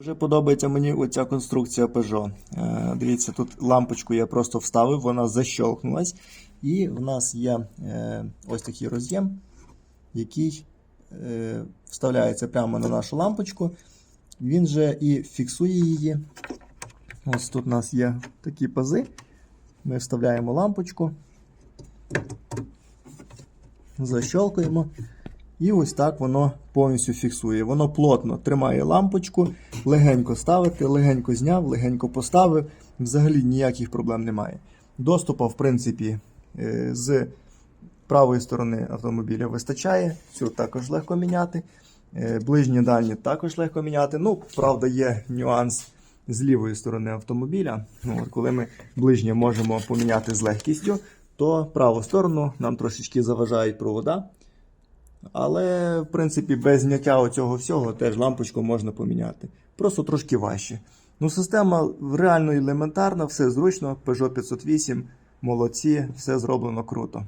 Дуже подобається мені оця конструкція Peugeot. Е, Дивіться, тут лампочку я просто вставив, вона защелкнулась. І в нас є е, ось такий роз'єм, який е, вставляється прямо на нашу лампочку. Він же і фіксує її. Ось тут у нас є такі пази. Ми вставляємо лампочку, защелкуємо. І ось так воно повністю фіксує. Воно плотно тримає лампочку, легенько ставити, легенько зняв, легенько поставив. Взагалі ніяких проблем немає. Доступу, в принципі, е, з правої сторони автомобіля вистачає. Цю також легко міняти. Е, Ближні дальні також легко міняти. Ну, правда, є нюанс з лівої сторони автомобіля. Ну, от коли ми ближнє можемо поміняти з легкістю, то праву сторону нам трошечки заважають провода. Але, в принципі, без зняття оцього всього теж лампочку можна поміняти. Просто трошки важче. Ну, система реально елементарна, все зручно. Peugeot 508, молодці, все зроблено круто.